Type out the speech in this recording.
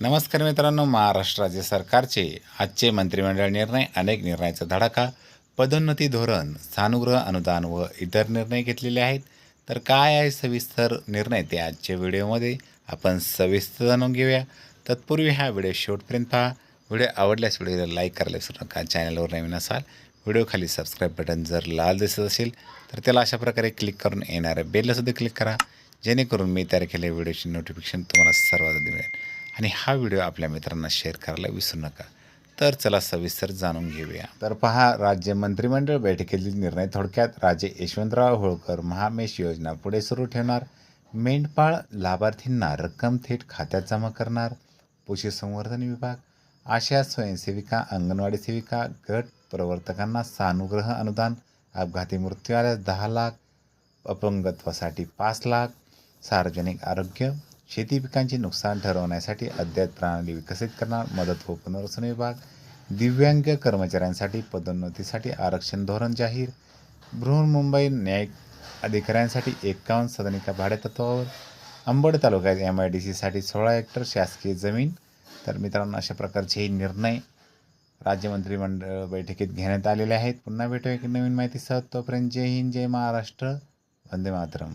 नमस्कार मित्रांनो महाराष्ट्र राज्य सरकारचे आजचे मंत्रिमंडळ निर्णय अनेक निर्णयाचा धडाका पदोन्नती धोरण सानुग्रह अनुदान व इतर निर्णय घेतलेले आहेत. तर काय आहे सविस्तर निर्णय ते आजच्या व्हिडिओमध्ये आपण सविस्तर जाणून घेऊया. तत्पूर्वी हा व्हिडिओ शेवटपर्यंत पहा. व्हिडिओ आवडल्यास व्हिडिओला लाईक करायला विसरू नका. चॅनलवर नवीन असाल व्हिडिओखाली सबस्क्राईब बटन जर लाल दिसत असेल तर त्याला अशा प्रकारे क्लिक करून येणाऱ्या बेललासुद्धा क्लिक करा. जेणेकरून मी तयार केलेल्या व्हिडिओची नोटिफिकेशन तुम्हाला सर्वात मिळेल. आणि हा व्हिडिओ आपल्या मित्रांना शेअर करायला विसरू नका. तर चला सविस्तर जाणून घेऊया. तर पहा राज्य मंत्रिमंडळ बैठकीतील निर्णय थोडक्यात राजे यशवंतराव होळकर महामेश योजना पुढे सुरू ठेवणार. मेंढपाळ लाभार्थींना रक्कम थेट खात्यात जमा करणार. पशुसंवर्धन विभाग आशा स्वयंसेविका अंगणवाडी सेविका गट प्रवर्तकांना सानुग्रह अनुदान अपघाती मृत्यू आल्यास दहा लाख अपंगत्वासाठी पाच लाख सार्वजनिक आरोग्य शेती पिकांचे नुकसान ठरवण्यासाठी अद्ययावत प्रणाली विकसित करणार मदत व पुनर्वसन विभाग दिव्यांग कर्मचाऱ्यांसाठी पदोन्नतीसाठी आरक्षण धोरण जाहीर बृहन्मुंबई न्यायिक अधिकाऱ्यांसाठी एकावन्न सदनिका भाडेतत्वावर अंबड तालुक्यात एम आय डी सीसाठी सोळा हेक्टर शासकीय जमीन तर मित्रांनो अशा प्रकारचे हे निर्णय राज्य मंत्रिमंडळ बैठकीत घेण्यात आलेले आहेत. पुन्हा भेटूया एक नवीन माहितीसह. तोपर्यंत जय हिंद जय महाराष्ट्र. वंदे मातरम.